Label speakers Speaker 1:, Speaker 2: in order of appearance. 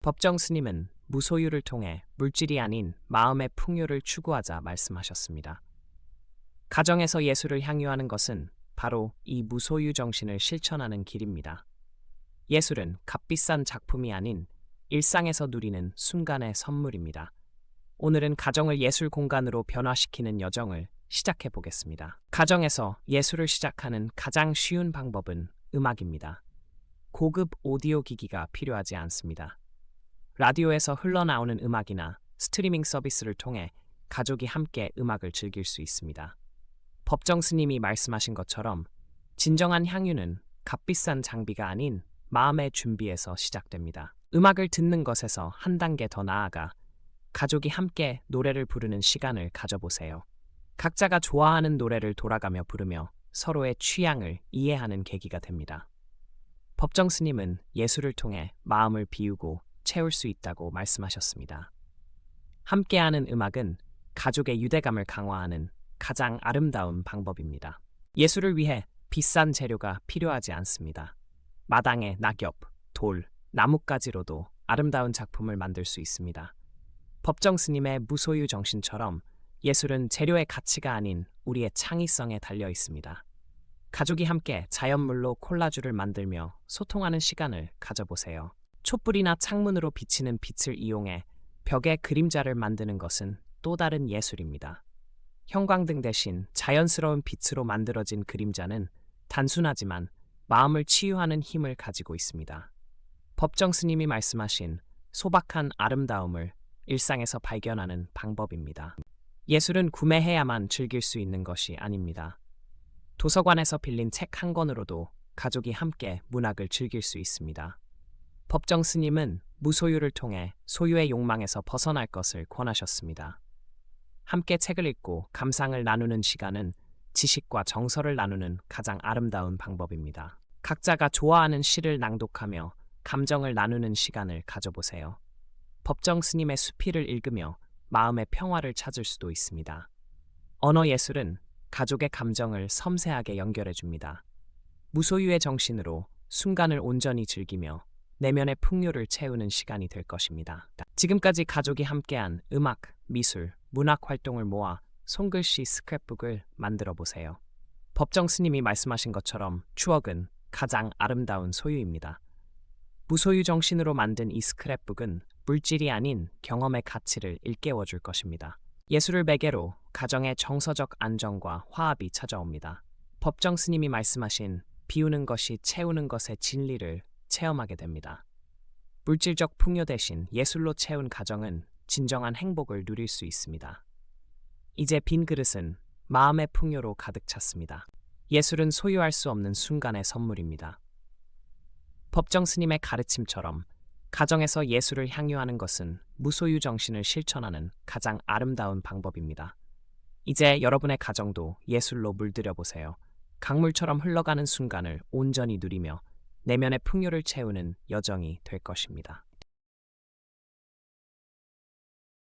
Speaker 1: 법정 스님은 무소유를 통해 물질이 아닌 마음의 풍요를 추구하자 말씀하셨습니다. 가정에서 예술을 향유하는 것은 바로 이 무소유 정신을 실천하는 길입니다. 예술은 값비싼 작품이 아닌 일상에서 누리는 순간의 선물입니다. 오늘은 가정을 예술 공간으로 변화시키는 여정을 시작해 보겠습니다. 가정에서 예술을 시작하는 가장 쉬운 방법은 음악입니다. 고급 오디오 기기가 필요하지 않습니다. 라디오에서 흘러나오는 음악이나 스트리밍 서비스를 통해 가족이 함께 음악을 즐길 수 있습니다. 법정 스님이 말씀하신 것처럼 진정한 향유는 값비싼 장비가 아닌 마음의 준비에서 시작됩니다. 음악을 듣는 것에서 한 단계 더 나아가 가족이 함께 노래를 부르는 시간을 가져보세요. 각자가 좋아하는 노래를 돌아가며 부르며 서로의 취향을 이해하는 계기가 됩니다. 법정 스님은 예술을 통해 마음을 비우고 채울 수 있다고 말씀하셨습니다. 함께하는 음악은 가족의 유대감을 강화하는 가장 아름다운 방법입니다. 예술을 위해 비싼 재료가 필요하지 않습니다. 마당에 낙엽, 돌, 나뭇가지로도 아름다운 작품을 만들 수 있습니다. 법정 스님의 무소유 정신처럼 예술은 재료의 가치가 아닌 우리의 창의성에 달려 있습니다. 가족이 함께 자연물로 콜라주를 만들며 소통하는 시간을 가져보세요. 촛불이나 창문으로 비치는 빛을 이용해 벽에 그림자를 만드는 것은 또 다른 예술입니다. 형광등 대신 자연스러운 빛으로 만들어진 그림자는 단순하지만 마음을 치유하는 힘을 가지고 있습니다. 법정 스님이 말씀하신 소박한 아름다움을 일상에서 발견하는 방법입니다. 예술은 구매해야만 즐길 수 있는 것이 아닙니다. 도서관에서 빌린 책 한 권으로도 가족이 함께 문학을 즐길 수 있습니다. 법정 스님은 무소유를 통해 소유의 욕망에서 벗어날 것을 권하셨습니다. 함께 책을 읽고 감상을 나누는 시간은 지식과 정서를 나누는 가장 아름다운 방법입니다. 각자가 좋아하는 시를 낭독하며 감정을 나누는 시간을 가져보세요. 법정 스님의 수필을 읽으며 마음의 평화를 찾을 수도 있습니다. 언어 예술은 가족의 감정을 섬세하게 연결해 줍니다. 무소유의 정신으로 순간을 온전히 즐기며 내면의 풍요를 채우는 시간이 될 것입니다. 지금까지 가족이 함께한 음악, 미술, 문학 활동을 모아 손글씨 스크랩북을 만들어 보세요. 법정 스님이 말씀하신 것처럼 추억은 가장 아름다운 소유입니다. 무소유 정신으로 만든 이 스크랩북은 물질이 아닌 경험의 가치를 일깨워 줄 것입니다. 예술을 매개로 가정의 정서적 안정과 화합이 찾아옵니다. 법정 스님이 말씀하신 비우는 것이 채우는 것의 진리를 체험하게 됩니다. 물질적 풍요 대신 예술로 채운 가정은 진정한 행복을 누릴 수 있습니다. 이제 빈 그릇은 마음의 풍요로 가득 찼습니다. 예술은 소유할 수 없는 순간의 선물입니다. 법정 스님의 가르침처럼 가정에서 예술을 향유하는 것은 무소유 정신을 실천하는 가장 아름다운 방법입니다. 이제 여러분의 가정도 예술로 물들여 보세요. 강물처럼 흘러가는 순간을 온전히 누리며 내면의 풍요를 채우는 여정이 될 것입니다.